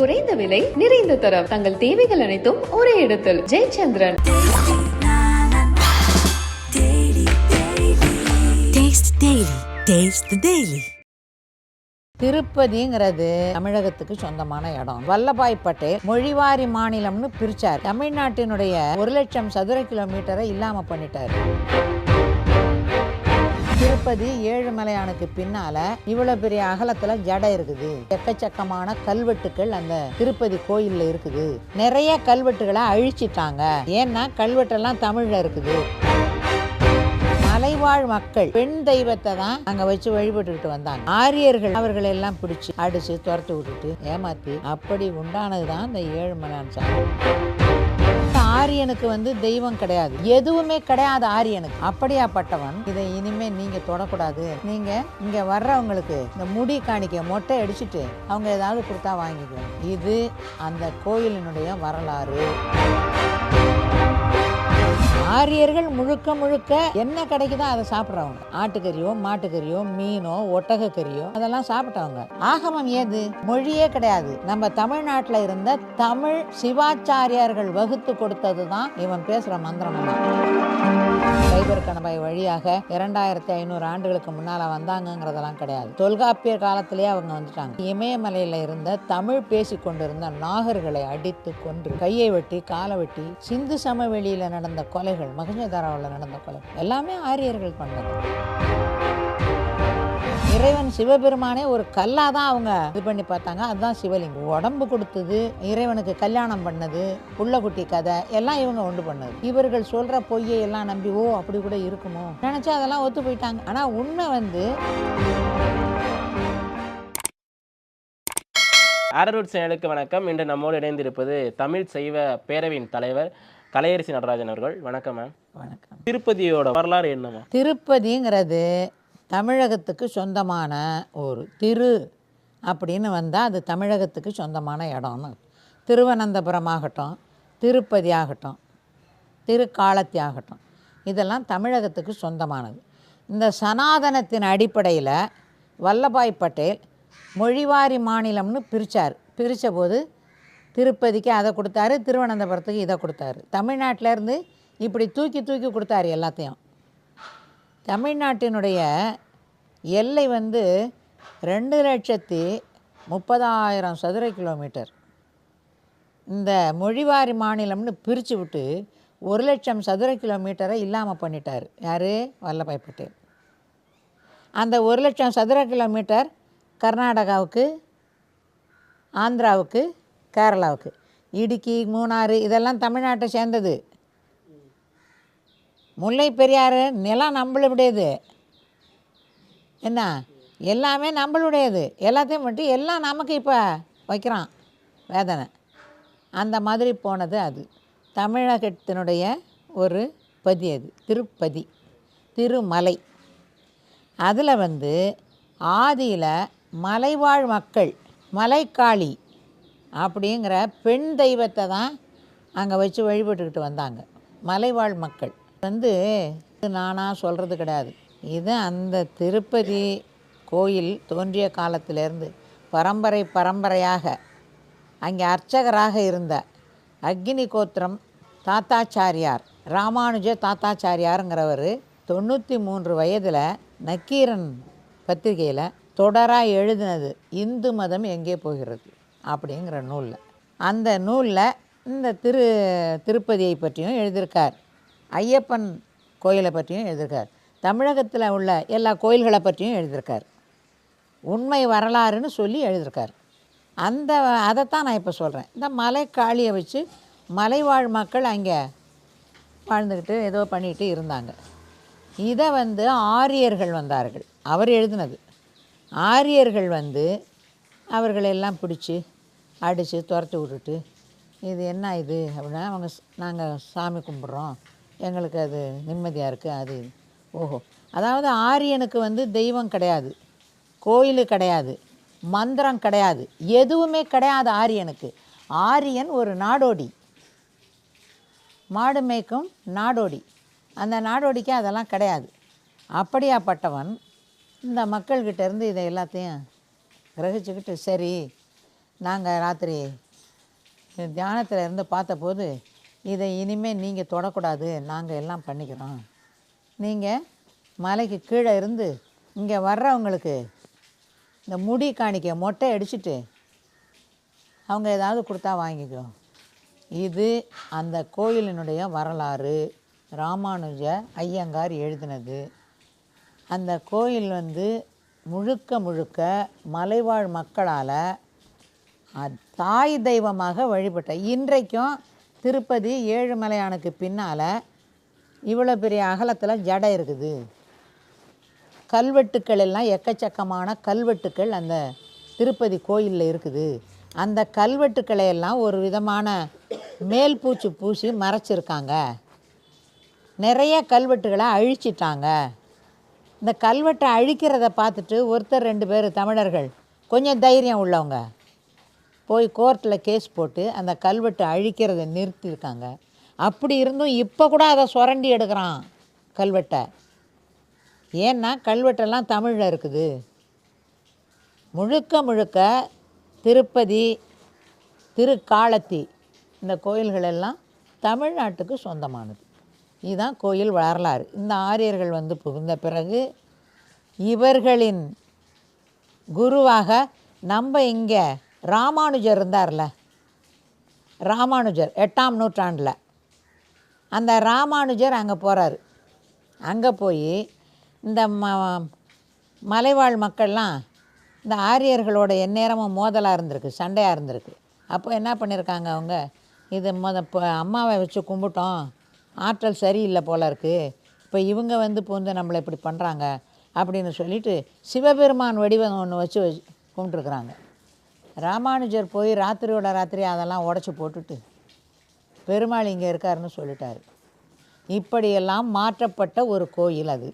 குறைந்த விலை நிறைந்த தரம். தங்கள் தேவைகள் அனைத்தும் ஒரே இடத்தில். Jayachandran. Taste Daily. Taste the Daily. திருப்பதிங்கிறது தமிழகத்துக்கு சொந்தமான இடம். வல்லபாய் பட்டேல் மொழிவாரி மாநிலம்னு பிரிச்சார். தமிழ்நாட்டினுடைய ஒரு லட்சம் சதுர கிலோமீட்டரை இல்லாம பண்ணிட்டாரு. திருப்பதி ஏழுமலையானுக்கு பின்னால இவ்வளவு பெரிய அகலத்துல ஜடை இருக்குது. எக்கச்சக்கமான கல்வெட்டுக்கள் அந்த திருப்பதி கோயில்ல இருக்குது. நிறைய கல்வெட்டுகளை அழிச்சிட்டாங்க. ஏன்னா கல்வெட்டெல்லாம் தமிழ்ல இருக்குது. மலைவாழ் மக்கள் பெண் தெய்வத்தை தான் அங்க வச்சு வழிபட்டுக்கிட்டு வந்தாங்க. ஆரியர்கள் அவர்களை எல்லாம் பிடிச்சு அடிச்சு துரத்து விட்டுட்டு ஏமாத்தி அப்படி உண்டானதுதான் இந்த ஏழுமலையான் சாமி. ஆரியனுக்கு வந்து தெய்வம் கிடையாது. எதுவுமே கிடையாது ஆரியனுக்கு. அப்படியாப்பட்டவன் இதை இனிமே நீங்க தொடக்கூடாது. நீங்க இங்க வர்றவங்களுக்கு இந்த முடி காணிக்க மொட்டை அடிச்சுட்டு அவங்க ஏதாவது கொடுத்தா வாங்கிக்குவோம் இது அந்த கோயிலினுடைய வரலாறு. ஆரியர்கள் முழுக்க முழுக்க என்ன கிடைக்குதோ அதை சாப்பிட்றவங்க. ஆட்டுக்கறியோ மாட்டுக்கறியோ மீனோ ஒட்டகக்கறியோ அதெல்லாம் சாப்பிட்டவங்க. ஆகமம் ஏது? மொழியே கிடையாது. நம்ம தமிழ்நாட்டில் இருந்த தமிழ் சிவாச்சாரியார்கள் வகுத்து கொடுத்தது தான் இவன் பேசுகிற மந்திரம் சைபர் கணபாய் வழியாக இரண்டாயிரத்தி ஐநூறு ஆண்டுகளுக்கு முன்னால வந்தாங்கங்கிறதெல்லாம் கிடையாது. தொல்காப்பியர் காலத்திலேயே அவங்க வந்துட்டாங்க. இமயமலையில இருந்த தமிழ் பேசி கொண்டிருந்த நாகர்களை அடித்து கொன்று கையை வெட்டி காலை வெட்டி சிந்து சமவெளியில நடந்த கொலை கொலைகள் மகஞ்சதாராவில் நடந்த கொலை. எல்லாமே ஆரியர்கள் பண்ணது. இறைவன் சிவபெருமானே ஒரு கல்லாக தான் அவங்க இது பண்ணி பார்த்தாங்க. அதுதான் சிவலிங்கம். உடம்பு கொடுத்தது இறைவனுக்கு கல்யாணம் பண்ணது புள்ளக்குட்டி கதை எல்லாம் இவங்க ஒன்று பண்ணது. இவர்கள் சொல்ற பொய்யை எல்லாம் நம்பி ஓ அப்படி கூட இருக்குமோ? நினச்சி அதெல்லாம் ஒத்து போயிட்டாங்க. ஆனா உண்மை வந்து ஆரரூட் சேனலுக்கு வணக்கம். இன்று நம்மோடு இணைந்திருப்பது தமிழ் சைவ பேரவையின் தலைவர் கலையரசி நடராஜன் அவர்கள் வணக்கம் மேம் வணக்கம். திருப்பதியோட வரலாறு என்னமா திருப்பதிங்கிறது தமிழகத்துக்கு சொந்தமான ஒரு திரு அப்படின்னு வந்தால் அது தமிழகத்துக்கு சொந்தமான இடம்னு. திருவனந்தபுரம் ஆகட்டும் திருப்பதி ஆகட்டும் திருக்காலத்தி ஆகட்டும் இதெல்லாம் தமிழகத்துக்கு சொந்தமானது. இந்த சனாதனத்தின் அடிப்படையில் வல்லபாய் பட்டேல் மொழிவாரி மாநிலம்னு பிரித்தார் பிரித்த போது திருப்பதிக்கு அதை கொடுத்தாரு திருவனந்தபுரத்துக்கு இதை கொடுத்தாரு. தமிழ்நாட்டிலேருந்து இப்படி தூக்கி தூக்கி கொடுத்தாரு எல்லாத்தையும். தமிழ்நாட்டினுடைய எல்லை வந்து ரெண்டு லட்சத்தி முப்பதாயிரம் சதுர கிலோமீட்டர். இந்த மொழிவாரி மாநிலம்னு பிரித்து விட்டு ஒரு லட்சம் சதுர கிலோமீட்டரை இல்லாமல் பண்ணிட்டார். யார்? வல்லபாய் பட்டேல் அந்த ஒரு லட்சம் சதுர கிலோமீட்டர் கர்நாடகாவுக்கு ஆந்திராவுக்கு கேரளாவுக்கு. இடுக்கி மூணாறு இதெல்லாம் தமிழ்நாட்டை சேர்ந்தது. முல்லை பெரியாறு நிலம் நம்மளுடையது. என்ன? எல்லாமே நம்மளுடையது. எல்லாத்தையும் மட்டும் எல்லாம் நமக்கு இப்போ வைக்கிறான் வேதனை. அந்த மாதிரி போனது அது. தமிழகத்தினுடைய ஒரு பதி அது. திருப்பதி திருமலை. அதில் வந்து ஆதியில் மலைவாழ் மக்கள் மலைக்காளி அப்படிங்கிற பெண் தெய்வத்தை தான் அங்கே வச்சு வழிபட்டுக்கிட்டு வந்தாங்க. மலைவாழ் மக்கள். வந்து இது நானாக சொல்கிறது கிடையாது. இது அந்த திருப்பதி கோயில் தோன்றிய காலத்திலேருந்து பரம்பரை பரம்பரையாக அங்கே அர்ச்சகராக இருந்த அக்னி கோத்திரம் தாத்தாச்சாரியார் ராமானுஜ தாத்தாச்சாரியாருங்கிறவர் தொண்ணூற்றி மூன்று வயதில் நக்கீரன் பத்திரிகையில் தொடராக எழுதினது இந்து மதம் எங்கே போகிறது? அப்படிங்கிற நூலில். அந்த நூலில் இந்த திரு திருப்பதியை பற்றியும் எழுதியிருக்கார். ஐயப்பன் கோயிலை பற்றியும் எழுதியிருக்கார். தமிழகத்தில் உள்ள எல்லா கோயில்களை பற்றியும் எழுதியிருக்கார். உண்மை வரலாறுன்னு சொல்லி எழுதியிருக்கார். அந்த அதைத்தான் நான் இப்போ சொல்கிறேன் இந்த மலை காளியை வச்சு மலைவாழ் மக்கள் அங்கே வாழ்ந்துக்கிட்டு ஏதோ பண்ணிக்கிட்டு இருந்தாங்க. இதை வந்து ஆரியர்கள் வந்தார்கள். அவர் எழுதினது. ஆரியர்கள் வந்து அவர்களெல்லாம் பிடிச்சி அடித்து துரத்தி விட்டுட்டு இது என்ன இது? அப்படின்னா அவங்க நாங்கள் சாமி கும்பிட்றோம். எங்களுக்கு அது நிம்மதியாக இருக்குது அது ஓஹோ. அதாவது ஆரியனுக்கு வந்து தெய்வம் கிடையாது. கோயில் கிடையாது. மந்திரம் கிடையாது. எதுவுமே கிடையாது ஆரியனுக்கு. ஆரியன் ஒரு நாடோடி. மாடு மேய்க்கும் நாடோடி. அந்த நாடோடிக்கு அதெல்லாம் கிடையாது. அப்படியாப்பட்டவன் இந்த மக்கள்கிட்டேருந்து இதை எல்லாத்தையும் கிரகிச்சுக்கிட்டு சரி நாங்கள் ராத்திரி தியானத்தில் இருந்து பார்த்தபோது இதை இனிமேல் நீங்கள் தொடக்கூடாது நாங்கள் எல்லாம் பண்ணிக்கிறோம். நீங்கள் மலைக்கு கீழே இருந்து இங்கே வர்றவங்களுக்கு இந்த முடி காணிக்க மொட்டை அடிச்சுட்டு அவங்க ஏதாவது கொடுத்தா வாங்கிக்கோ. இது அந்த கோயிலினுடைய வரலாறு. ராமானுஜ ஐயங்கார் எழுதினது. அந்த கோயில் வந்து முழுக்க முழுக்க மலைவாழ் மக்களால் தாய் தெய்வமாக வழிபட்ட இன்றைக்கும் திருப்பதி ஏழுமலையானுக்கு பின்னால் இவ்வளோ பெரிய அகலத்தில் ஜடை இருக்குது. கல்வெட்டுக்கள் எல்லாம் எக்கச்சக்கமான கல்வெட்டுக்கள் அந்த திருப்பதி கோயிலில் இருக்குது. அந்த கல்வெட்டுக்களை எல்லாம் ஒரு விதமான மேல் பூச்சி பூசி மறைச்சிருக்காங்க. நிறைய கல்வெட்டுகளை அழிச்சிட்டாங்க. இந்த கல்வெட்டை அழிக்கிறத பார்த்துட்டு ஒருத்தர் ரெண்டு பேர் தமிழர்கள் கொஞ்சம் தைரியம் உள்ளவங்க போய் கோர்ட்டில் கேஸ் போட்டு அந்த கல்வெட்டை அழிக்கிறத நிறுத்தியிருக்காங்க. அப்படி இருந்தும் இப்போ கூட அதை சுரண்டி எடுக்கிறான் கல்வெட்டை. ஏன்னா கல்வெட்டெல்லாம் தமிழில் இருக்குது. முழுக்க முழுக்க திருப்பதி திருக்காலத்தி இந்த கோயில்களெல்லாம் தமிழ்நாட்டுக்கு சொந்தமானது. இதுதான் கோயில் வரலாறு. இந்த ஆரியர்கள் வந்து புகுந்த பிறகு இவர்களின் குருவாக நம்ம இங்கே ராமானுஜர் இருந்தார்ல? ராமானுஜர் எட்டாம் நூற்றாண்டில். அந்த ராமானுஜர் அங்கே போகிறாரு அங்கே போய் இந்த ம மலைவாழ் மக்கள்லாம் இந்த ஆரியர்களோட எந்நேரமும் மோதலாக இருந்திருக்கு சண்டையாக இருந்திருக்கு. அப்போ என்ன பண்ணியிருக்காங்க அவங்க? இது மொத இப்போ அம்மாவை வச்சு கும்பிட்டோம். ஆற்றல் சரியில்லை போல இருக்குது இப்போ இவங்க வந்து புகுந்து நம்மளை இப்படி பண்ணுறாங்க அப்படின்னு சொல்லிட்டு சிவபெருமான் வடிவம் ஒன்று வச்சு வச்சு கும்பிட்டுருக்குறாங்க. ராமானுஜர் போய் ராத்திரியோட ராத்திரி அதெல்லாம் உடச்சி போட்டுட்டு பெருமாள் இங்கே இருக்காருன்னு சொல்லிட்டார். இப்படியெல்லாம் மாற்றப்பட்ட ஒரு கோயில் அது.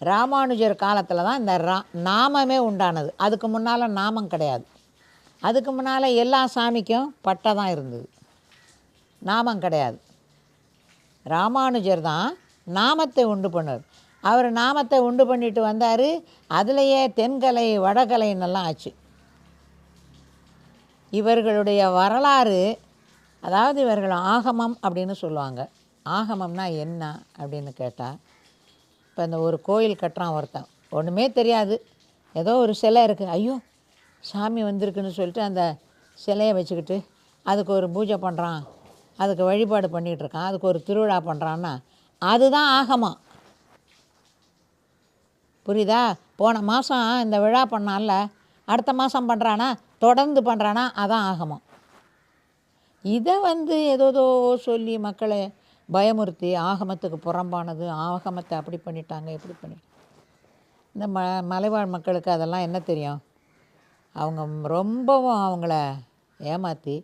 ராமானுஜர் காலத்தில் தான் இந்த ரா நாமமே உண்டானது. அதுக்கு முன்னால் நாமம் கிடையாது. அதுக்கு முன்னால் எல்லா சாமிக்கும் பட்டை தான் இருந்தது. நாமம் கிடையாது. ராமானுஜர் தான் நாமத்தை உண்டு பண்ணார். அவர் நாமத்தை உண்டு பண்ணிட்டு வந்தார். அதுலேயே தென்கலை வடகலைன்னெல்லாம் ஆச்சு. இவர்களுடைய வரலாறு அதாவது இவர்கள் ஆகமம் அப்படின்னு சொல்லுவாங்க. ஆகமம்னா என்ன அப்படின்னு கேட்டால் இப்போ இந்த ஒரு கோயில் கட்டுறான் ஒருத்தன். ஒன்றுமே தெரியாது. ஏதோ ஒரு சிலை இருக்குது ஐயோ சாமி வந்திருக்குன்னு சொல்லிட்டு அந்த சிலையை வச்சுக்கிட்டு அதுக்கு ஒரு பூஜை பண்ணுறான் அதுக்கு வழிபாடு பண்ணிகிட்டு இருக்கான். அதுக்கு ஒரு திருவிழா பண்ணுறான்னா அதுதான் ஆகமம். புரியுதா? போன மாதம் இந்த விழா பண்ணால அடுத்த மாதம் பண்ணுறானா தொடர்ந்து பண்ணுறானா அதான் ஆகமம் இதை வந்து ஏதோதோ சொல்லி மக்களை பயமுறுத்தி ஆகமத்துக்கு புறம்பானது ஆகமத்தை அப்படி பண்ணிட்டாங்க இப்படி பண்ணி. இந்த ம மலைவாழ் மக்களுக்கு அதெல்லாம் என்ன தெரியும்? அவங்க ரொம்பவும் அவங்கள ஏமாற்றி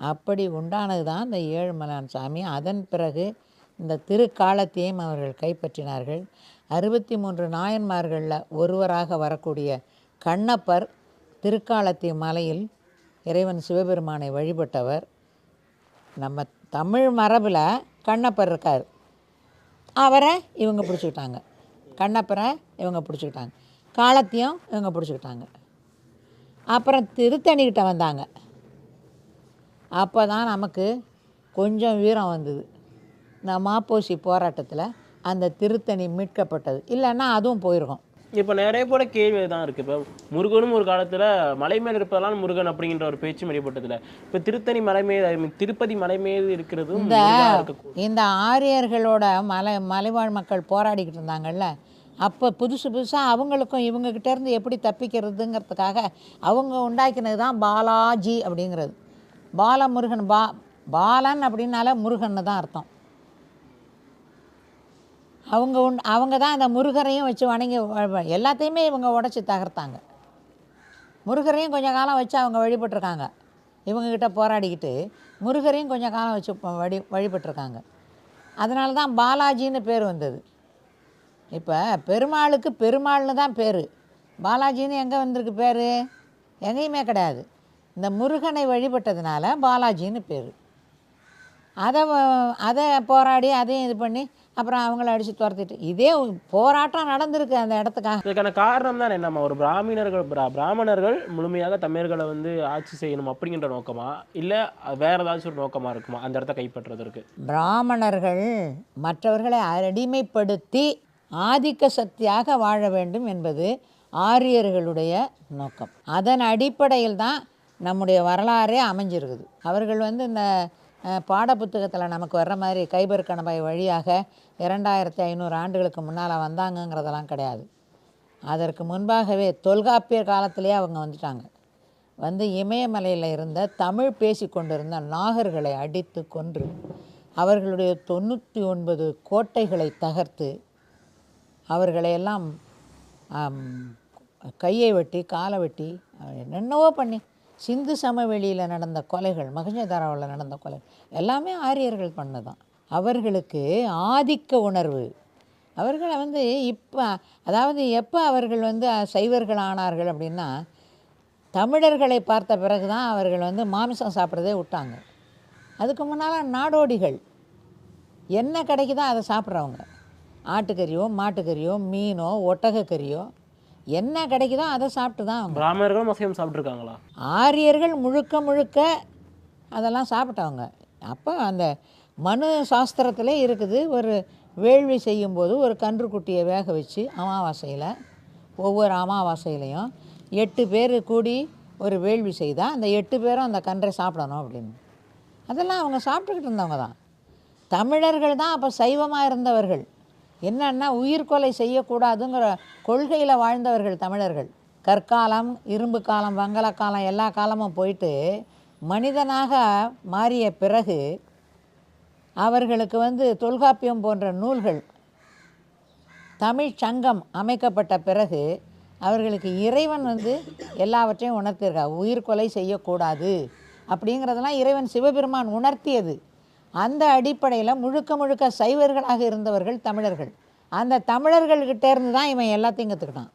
அப்படி உண்டானது தான் இந்த ஏழுமலான் சாமி. அதன் பிறகு இந்த திருக்காலத்தையும் அவர்கள் கைப்பற்றினார்கள். அறுபத்தி மூன்று நாயன்மார்களில் ஒருவராக வரக்கூடிய கண்ணப்பர் திருக்காலத்தி மலையில் இறைவன் சிவபெருமானை வழிபட்டவர். நம்ம தமிழ் மரபில் கண்ணப்பர் இருக்கார். அவரை இவங்க பிடிச்சிக்கிட்டாங்க. கண்ணப்பரை இவங்க பிடிச்சிக்கிட்டாங்க. காலத்தையும் இவங்க பிடிச்சிக்கிட்டாங்க. அப்புறம் திருத்தணிக்கிட்ட வந்தாங்க. அப்போ தான் நமக்கு கொஞ்சம் வீரம் வந்தது. இந்த மாப்போசி போராட்டத்தில் அந்த திருத்தணி மீட்கப்பட்டது. இல்லைன்னா அதுவும் போயிருக்கும். இப்போ நிறைய பேரோட கேள்வி தான் இருக்கு. இப்போ முருகனும் ஒரு காலத்துல மலை மேல் இருப்பதெல்லாம் முருகன் அப்படிங்கிற ஒரு பேச்சும் வெளிப்பட்டதுல இப்போ திருத்தணி மலை மீது திருப்பதி மலை மீது இருக்கிறதும் இந்த முருகனா இந்த ஆரியர்களோட மலை மலைவாழ் மக்கள் போராடிக்கிட்டு இருந்தாங்கல்ல அப்போ புதுசு புதுசாக அவங்களுக்கும் இவங்ககிட்ட இருந்து எப்படி தப்பிக்கிறதுங்கிறதுக்காக அவங்க உண்டாக்கினது தான் பாலாஜி அப்படிங்கிறது. பாலமுருகன் பா பாலன் அப்படின்னால முருகன்னு தான் அர்த்தம். அவங்க உண் அவங்க தான் அந்த முருகரையும் வச்சு வணங்கி வ- எல்லாத்தையுமே இவங்க உடச்சி தகர்த்தாங்க. முருகரையும் கொஞ்ச காலம் வச்சு அவங்க வழிபட்டிருக்காங்க. இவங்கக்கிட்ட போராடிக்கிட்டு முருகரையும் கொஞ்ச காலம் வச்சு வழி வழிபட்டிருக்காங்க. அதனால தான் பாலாஜின்னு பேர் வந்தது. இப்போ பெருமாளுக்கு பெருமாள்னு தான் பேர். பாலாஜின்னு எங்கே வந்திருக்கு பேர்? எங்கேயுமே கிடையாது. இந்த முருகனை வழிபட்டதுனால பாலாஜின்னு பேர். அதை அதை போராடி அதையும் இது பண்ணி அப்புறம் அவங்கள அடித்து துரத்திட்டு. இதே போராட்டம் நடந்திருக்கு அந்த இடத்துக்காக. இதுக்கான காரணம் தான் என்னம்மா ஒரு பிராமணர்கள் பிரா- பிராமணர்கள் முழுமையாக தமிழர்களை வந்து ஆட்சி செய்யணும் அப்படிங்கிற நோக்கமா? இல்லை வேற ஏதாச்சும் ஒரு நோக்கமா இருக்குமா? அந்த இடத்த கைப்பற்றுவதற்கு. பிராமணர்கள் மற்றவர்களை அடிமைப்படுத்தி ஆதிக்க சக்தியாக வாழ வேண்டும் என்பது ஆரியர்களுடைய நோக்கம். அதன் அடிப்படையில் தான் நம்முடைய வரலாறே அமைஞ்சிருக்குது. அவர்கள் வந்து இந்த பாடப்புத்தகத்தில் நமக்கு வர்ற மாதிரி கைபர் கணபாய் வழியாக இரண்டாயிரத்தி ஐநூறு ஆண்டுகளுக்கு முன்னால் வந்தாங்கங்கிறதெல்லாம் கிடையாது. அதற்கு முன்பாகவே தொல்காப்பியர் காலத்திலே அவங்க வந்துட்டாங்க. வந்து இமயமலையில் இருந்த தமிழ் பேசி கொண்டிருந்த நாகர்களை அடித்து கொன்று அவர்களுடைய தொண்ணூற்றி ஒன்பது கோட்டைகளை தகர்த்து அவர்களையெல்லாம் கையை வெட்டி காலை வெட்டி என்னென்னவோ பண்ணி சிந்து சமவெளியில் நடந்த கொலைகள் மகஞ்சதாராவில் நடந்த கொலை எல்லாமே ஆரியர்கள் பண்ணதான். அவர்களுக்கு ஆதிக்க உணர்வு. அவர்களை வந்து இப்போ அதாவது எப்போ அவர்கள் வந்து சைவர்கள் ஆனார்கள் அப்படின்னா தமிழர்களை பார்த்த பிறகு தான் அவர்கள் வந்து மாமிசம் சாப்பிட்றதே விட்டாங்க. அதுக்கு முன்னால் நாடோடிகள். என்ன கிடைக்குதோ அதை சாப்பிட்றவங்க? ஆட்டுக்கறியோ மாட்டுக்கறியோ மீனோ ஒட்டகக்கறியோ என்ன கிடைக்குதோ அதை சாப்பிட்டு தான் பிராமணர்களும் அசைவம் சாப்பிட்ருக்காங்களா ஆரியர்கள் முழுக்க முழுக்க அதெல்லாம் சாப்பிட்டவங்க. அப்போ அந்த மனு சாஸ்திரத்திலே இருக்குது ஒரு வேள்வி செய்யும்போது ஒரு கன்றுக்குட்டியை வேக வச்சு அமாவாசையில் ஒவ்வொரு அமாவாசையிலையும் எட்டு பேர் கூடி ஒரு வேள்வி செய்தால் அந்த எட்டு பேரும் அந்த கன்றை சாப்பிடணும் அப்படின்னு. அதெல்லாம் அவங்க சாப்பிட்டுக்கிட்டு இருந்தவங்க தான். தமிழர்கள் தான் அப்போ சைவமாக இருந்தவர்கள். என்னன்னா உயிர்கொலை செய்யக்கூடாதுங்கிற கொள்கையில் வாழ்ந்தவர்கள் தமிழர்கள். கற்காலம் இரும்பு காலம் வங்கல காலம் எல்லா காலமும் போயிட்டு மனிதனாக மாறிய பிறகு அவர்களுக்கு வந்து தொல்காப்பியம் போன்ற நூல்கள் தமிழ் சங்கம் அமைக்கப்பட்ட பிறகு அவர்களுக்கு இறைவன் வந்து எல்லாவற்றையும் உணர்த்தியிருக்கா உயிர்கொலை செய்யக்கூடாது அப்படிங்கிறதெல்லாம் இறைவன் சிவபெருமான் உணர்த்தியது. அந்த அடிப்படையில் முழுக்க முழுக்க சைவர்களாக இருந்தவர்கள் தமிழர்கள். அந்த தமிழர்கள்கிட்ட இருந்து தான் இவன் எல்லாத்தையும் கற்றுக்கிட்டான்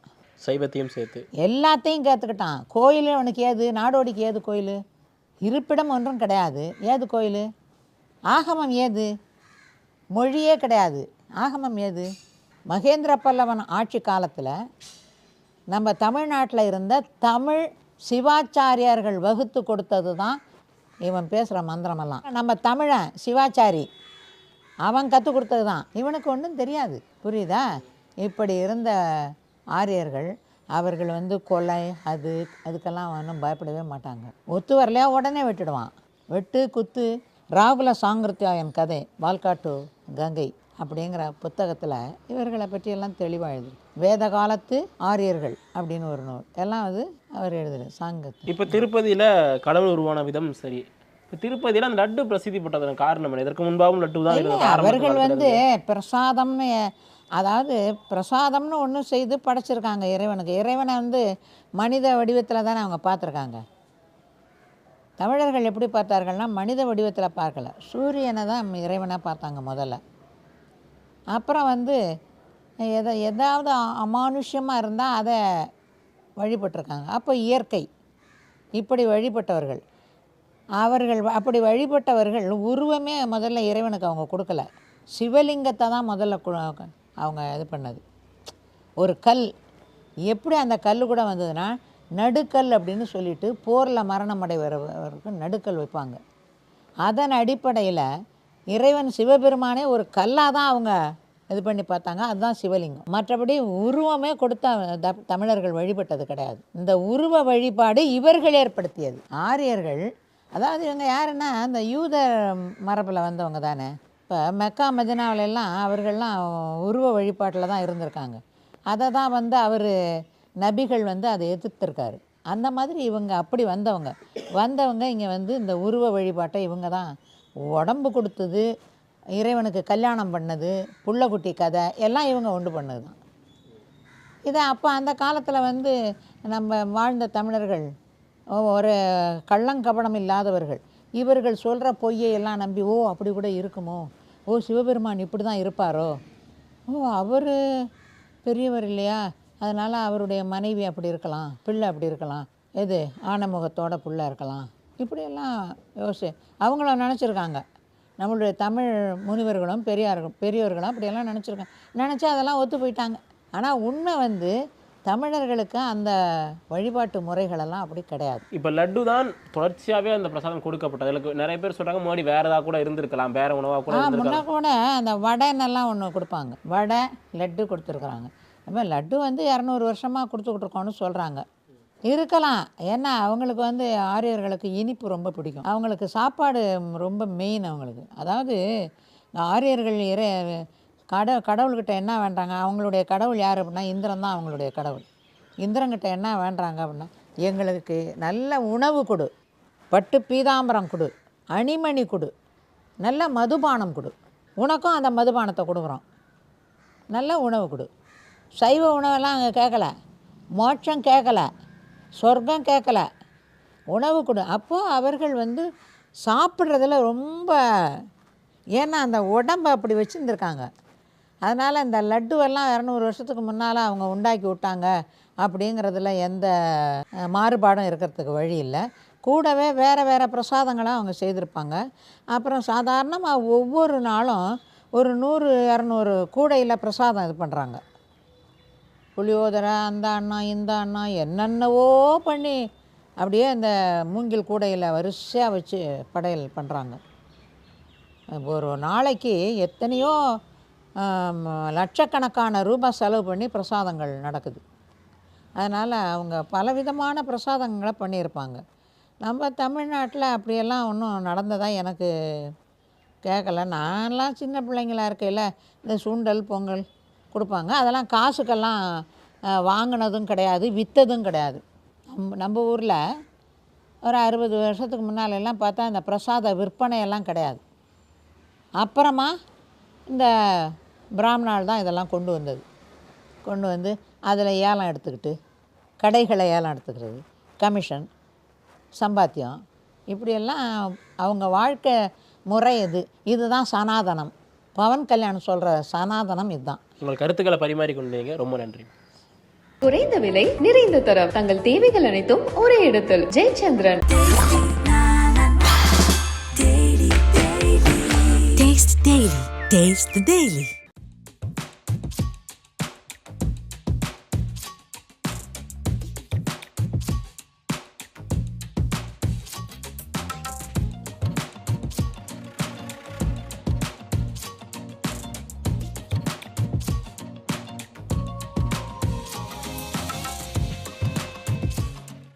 சைவத்தையும் சேர்த்து. எல்லாத்தையும் கற்றுக்கிட்டான் கோயில் அவனுக்கு ஏது? நாடோடிக்கு ஏது கோயில்? இருப்பிடம் ஒன்றும் கிடையாது. ஏது கோயில்? ஆகமம் ஏது? மொழியே கிடையாது. ஆகமம் ஏது? மகேந்திர பல்லவன் ஆட்சி காலத்தில் நம்ம தமிழ்நாட்டில் இருந்த தமிழ் சிவாச்சாரியார்கள் வகுத்து கொடுத்தது தான் இவன் பேசுகிற மந்திரமெல்லாம். நம்ம தமிழன் சிவாச்சாரி அவன் கற்றுக் கொடுத்தது தான் இவனுக்கு ஒன்றும் தெரியாது. புரியுதா? இப்படி இருந்த ஆரியர்கள் அவர்கள் வந்து கொலை அது அதுக்கெல்லாம் ஒன்றும் பயப்படவே மாட்டாங்க. ஒத்து வரலையா உடனே வெட்டிடுவான். வெட்டு குத்து ராகுல சாங்கிருத்தியாயன் கதை வால்காட்டு கங்கை. அப்படிங்கிற புத்தகத்தில் இவர்களை பற்றியெல்லாம் தெளிவாக எழுது வேத காலத்து ஆரியர்கள் அப்படின்னு ஒரு நூல். எல்லாம் அது அவர் எழுதுரு சாங்கத்து. இப்போ திருப்பதியில கடவுள் உருவான விதம் சரி. இப்போ திருப்பதியில அந்த லட்டு பிரசித்தி பெற்றதன் காரணம் இதற்கு முன்பாகவும் லட்டு தான் அவர்கள் வந்து. பிரசாதம்னு அதாவது பிரசாதம்னு ஒன்று செய்து படைச்சிருக்காங்க இறைவனுக்கு. இறைவனை வந்து மனித வடிவத்தில் தானே அவங்க பார்த்துருக்காங்க. தமிழர்கள் எப்படி பார்த்தார்கள்னா மனித வடிவத்தில் பார்க்கல. சூரியனை தான் இறைவனாக பார்த்தாங்க முதல்ல. அப்புறம் வந்து எதை எதாவது அமானுஷ்யமாக இருந்தால் அதை வழிபட்டிருக்காங்க. அப்போ இயற்கை இப்படி வழிபட்டவர்கள். அவர்கள் அப்படி வழிபட்டவர்கள் உருவமே முதல்ல இறைவனுக்கு அவங்க கொடுக்கல. சிவலிங்கத்தை தான் முதல்ல கு- அவங்க இது பண்ணது. ஒரு கல். எப்படி அந்த கல் கூட வந்ததுன்னா நடுக்கல் அப்படின்னு சொல்லிட்டு போரில் மரணம் அடைவர்களுக்கு நடுக்கல் வைப்பாங்க. அதன் அடிப்படையில் இறைவன் சிவபெருமானே ஒரு கல்லாக தான் அவங்க இது பண்ணி பார்த்தாங்க. அதுதான் சிவலிங்கம். மற்றபடி உருவமே கொடுத்த த- தமிழர்கள் வழிபட்டது கிடையாது. இந்த உருவ வழிபாடு இவர்கள் ஏற்படுத்தியது. ஆரியர்கள் அதாவது இவங்க யாருன்னா இந்த யூத மரபில் வந்தவங்க தானே. இப்போ மெக்கா மதினாவிலெல்லாம் அவர்கள்லாம் உருவ வழிபாட்டில் தான் இருந்திருக்காங்க. அதை தான் வந்து அவர் நபிகள் வந்து அதை எதிர்த்திருக்காரு. அந்த மாதிரி இவங்க அப்படி வந்தவங்க. வந்தவங்க இங்கே வந்து இந்த உருவ வழிபாட்டை இவங்க தான் உடம்பு கொடுத்தது இறைவனுக்கு கல்யாணம் பண்ணது புள்ளக்குட்டி கதை எல்லாம் இவங்க உண்டு பண்ணது தான் இதை அப்போ அந்த காலத்தில் வந்து நம்ம வாழ்ந்த தமிழர்கள் ஒரு கள்ளங்கபடம் இல்லாதவர்கள் இவர்கள் சொல்கிற பொய்யை எல்லாம் நம்பி ஓ அப்படி கூட இருக்குமோ? ஓ சிவபெருமான் இப்படி தான் இருப்பாரோ? ஓ அவர் பெரியவர் இல்லையா? அதனால் அவருடைய மனைவி அப்படி இருக்கலாம் பிள்ளை அப்படி இருக்கலாம். எது? ஆணமுகத்தோட பிள்ளை இருக்கலாம். இப்படியெல்லாம் யோசி அவங்கள நினச்சிருக்காங்க. நம்மளுடைய தமிழ் முனிவர்களும் பெரியார்கள் பெரியோர்களும் அப்படியெல்லாம் நினச்சிருக்காங்க நினச்சி அதெல்லாம் ஒத்து போயிட்டாங்க. ஆனால் உண்மை வந்து தமிழர்களுக்கு அந்த வழிபாட்டு முறைகளெல்லாம் அப்படி கிடையாது. இப்போ லட்டு தான் தொடர்ச்சியாவே அந்த பிரசாதம் கொடுக்கப்பட்டது. அதுக்கு நிறைய பேர் சொல்றாங்க முன்னாடி வேற ஏதாவது கூட இருந்திருக்கலாம் வேற உணவா கூட முன்ன கூட அந்த வடைன்னெல்லாம் ஒன்று கொடுப்பாங்க. வடை லட்டு கொடுத்துருக்குறாங்க. அப்போ லட்டு வந்து இரநூறு வருஷமாக கொடுத்துக்கிட்டு இருக்கோம்னு சொல்கிறாங்க இருக்கலாம். ஏன்னா அவங்களுக்கு வந்து ஆரியர்களுக்கு இனிப்பு ரொம்ப பிடிக்கும். அவங்களுக்கு சாப்பாடு ரொம்ப மெயின் அவங்களுக்கு. அதாவது ஆரியர்கள் இற கட கடவுள்கிட்ட என்ன வேண்டாங்க? அவங்களுடைய கடவுள் யார் அப்படின்னா இந்திரன் தான் அவங்களுடைய கடவுள். இந்திரங்கிட்ட என்ன வேண்டுறாங்க அப்படின்னா எங்களுக்கு நல்ல உணவு கொடு. பட்டு பீதாம்பரம் கொடு. அணிமணி கொடு. நல்ல மதுபானம் கொடு. உனக்கும் அந்த மதுபானத்தை கொடுக்குறோம். நல்ல உணவு கொடு. சைவ உணவெல்லாம் அங்கே கேட்கல. மோட்சம் கேட்கல. சொர்க்கம் கேட்கல. உணவு கொடு. அப்போது அவர்கள் வந்து சாப்பிட்றதுல ரொம்ப ஏன்னா அந்த உடம்பை அப்படி வச்சுருந்துருக்காங்க. அதனால் இந்த லட்டுவெல்லாம் இரநூறு வருஷத்துக்கு முன்னால் அவங்க உண்டாக்கி விட்டாங்க அப்படிங்கிறதுல எந்த மாறுபாடும் இருக்கிறதுக்கு வழி இல்லை. கூடவே வேறு வேறு பிரசாதங்களை அவங்க செய்திருப்பாங்க. அப்புறம் சாதாரணமாக ஒவ்வொரு நாளும் ஒரு நூறு இரநூறு கூடையில் பிரசாதம் இது பண்ணுறாங்க புளியோதரை அந்த அண்ணா இந்த அண்ணா என்னென்னவோ பண்ணி அப்படியே இந்த மூங்கில் கூடையில் வரிசையாக வச்சு படையல் பண்ணுறாங்க ஒரு நாளைக்கு எத்தனையோ லட்சக்கணக்கான ரூபாய் செலவு பண்ணி பிரசாதங்கள் நடக்குது. அதனால் அவங்க பலவிதமான பிரசாதங்களை பண்ணியிருப்பாங்க. நம்ம தமிழ்நாட்டில் அப்படியெல்லாம் ஒன்றும் நடந்ததாக எனக்கு கேட்கல நான்லாம் சின்ன பிள்ளைங்களா இருக்கையில் இந்த சுண்டல் பொங்கல் கொடுப்பாங்க. அதெல்லாம் காசுக்கெல்லாம் வாங்கினதும் கிடையாது விற்றதும் கிடையாது. நம்ம நம்ம ஊரில் ஒரு அறுபது வருஷத்துக்கு முன்னாலெல்லாம் பார்த்தா இந்த பிரசாத விற்பனையெல்லாம் கிடையாது. அப்புறமா இந்த பிராமணால் தான் இதெல்லாம் கொண்டு வந்தது. கொண்டு வந்து அதில் ஏலம் எடுத்துக்கிட்டு கடைகளை ஏலம் எடுத்துக்கிறது கமிஷன் சம்பாத்தியம் இப்படியெல்லாம் அவங்க வாழ்க்கை முறை இது. இதுதான் சனாதனம். பவன் கல்யாணம் சொல்கிற சனாதனம் இதுதான். உங்கள் கருத்துக்களை பரிமாறிக்கொண்டீங்க. ரொம்ப நன்றி. குறைந்த விலை நிறைந்த தரம். தங்கள் தேவைகள் அனைத்தும் ஒரே இடத்தில். ஜெயச்சந்திரன். Taste the Daily.